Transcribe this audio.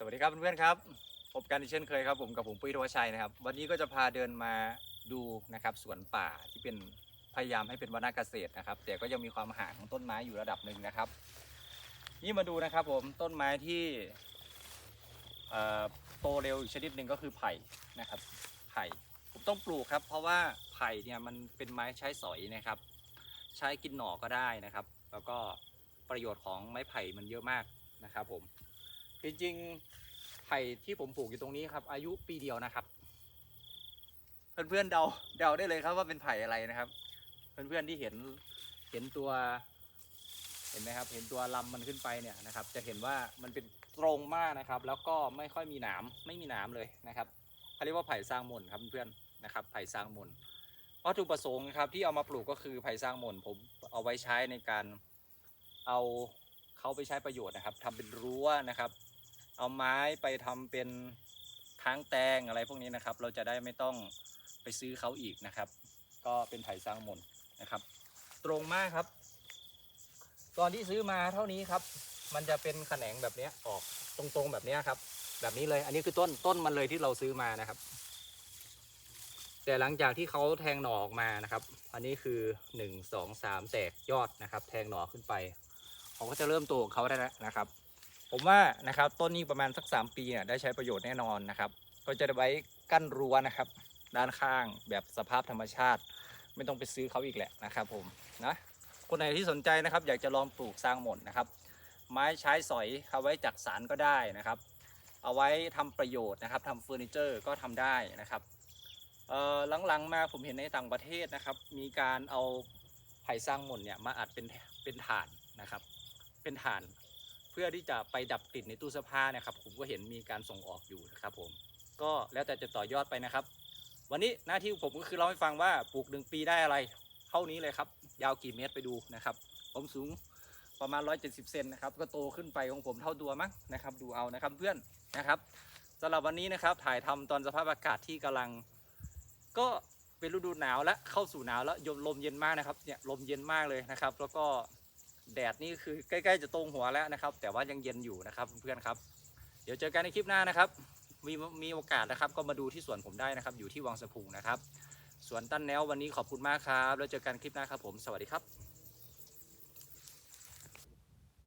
สวัสดีครับเพื่อนๆครับพบกันอีกเช่นเคยครับผมกับผมปุ้ยธวัชชัยนะครับ วันนี้ก็จะพาเดินมาดูนะครับสวนป่าที่เป็นพยายามให้เป็นวรรณเกษตรนะครับ แต่ก็ยังมีความห่างของต้นไม้อยู่ระดับหนึ่งนะครับ นี่มาดูนะครับผมต้นไม้ที่โตเร็วอีกชนิดหนึ่งก็คือไผ่นะครับไผ่ผมต้องปลูกครับ เพราะว่าไผ่เนี่ยมันเป็นไม้ใช้สอยนะครับ ใช้กินหน่อก็ได้นะครับ แล้วก็ประโยชน์ของไม้ไผ่มันเยอะมากนะครับผม จริงๆไผ่ที่ผมปลูกอยู่ตรงนี้ครับ อายุปีเดียวนะครับ เพื่อนๆเดาเดาได้เลยครับว่าเป็นไผ่อะไรนะครับ เพื่อนๆที่เห็นเห็นตัว เห็นไหมครับ เห็นตัวลำมันขึ้นไปเนี่ยนะครับ จะเห็นว่ามันเป็นตรงมากนะครับ แล้วก็ไม่ค่อยมีหนามไม่มีหนามเลยนะครับเขาเรียกว่าไผ่สร้างมนครับเพื่อนๆนะครับ ไผ่สร้างมนวัตถุประสงค์ครับที่เอามาปลูกก็คือไผ่สร้างมนผมเอาไว้ใช้ในการเอาเขาไปใช้ประโยชน์นะครับทำเป็นรั้วนะครับ เอาไม้ไปทำเป็นค้างแตงอะไรพวกนี้นะครับ เราจะได้ไม่ต้องไปซื้อเขาอีกนะครับ ก็เป็นไผ่สร้างมนนะครับ ตรงมากครับ ตอนที่ซื้อมาเท่านี้ครับ มันจะเป็นแขนงแบบนี้ออกตรงๆแบบนี้ครับ แบบนี้เลยอันนี้คือต้นต้นมันเลยที่เราซื้อมานะครับ แต่หลังจากที่เขาแทงหน่อออกมานะครับ อันนี้คือหนึ่งสองสามแตกยอดนะครับ แทงหน่อขึ้นไปเขาก็จะเริ่มโตของเขาได้แล้วนะครับ ผมว่านะครับต้นนี้ประมาณสักสามปีเนี่ยได้ใช้ประโยชน์แน่นอนนะครับ ก็จะได้ไว้กั้นรั้วนะครับ ด้านข้างแบบสภาพธรรมชาติ ไม่ต้องไปซื้อเขาอีกแหละนะครับ ผมนะคนไหนที่สนใจนะครับ อยากจะลองปลูกสร้างหมดนะครับ ไม้ใช้สอยเอาไว้จักสารก็ได้นะครับ เอาไว้ทำประโยชน์นะครับทำเฟอร์นิเจอร์ก็ทำได้นะครับหลังๆมาผมเห็นในต่างประเทศนะครับ มีการเอาไผ่สร้างหม่นเนี่ยมาอัดเป็นเป็นฐานนะครับ เป็นฐาน พื่อที่จะไปดับกลิ่นในตู้เสื้อผ้านะครับ ผมก็เห็นมีการส่งออกอยู่นะครับผมก็แล้วแต่จะต่อยอดไปนะครับ วันนี้หน้าที่ผมก็คือเล่าให้ฟังว่าปลูกหนึ่งปีได้อะไร เท่านี้เลยครับ ยาวกี่เมตรไปดูนะครับ ผมสูงประมาณ 170 เซนนะครับ ก็โตขึ้นไปของผมเท่าตัวมั้งนะครับ ดูเอานะครับเพื่อนนะครับสำหรับวันนี้นะครับ ถ่ายทำตอนสภาพอากาศที่กำลัง ก็เป็นฤดูหนาวและเข้าสู่หนาวแล้วยมลมเย็นมากนะครับเนี่ยลมเย็นมากเลยนะครับ แล้วก็ แดดนี่คือใกล้ๆจะตรงหัวแล้วนะครับ แต่ว่ายังเย็นอยู่นะครับเพื่อนๆครับ เดี๋ยวเจอกันในคลิปหน้านะครับมีมีโอกาสนะครับ ก็มาดูที่สวนผมได้นะครับ อยู่ที่วังสะพุงนะครับสวนตั้นแนววันนี้ขอบคุณมากครับ แล้วเจอกันคลิปหน้าครับผม สวัสดีครับ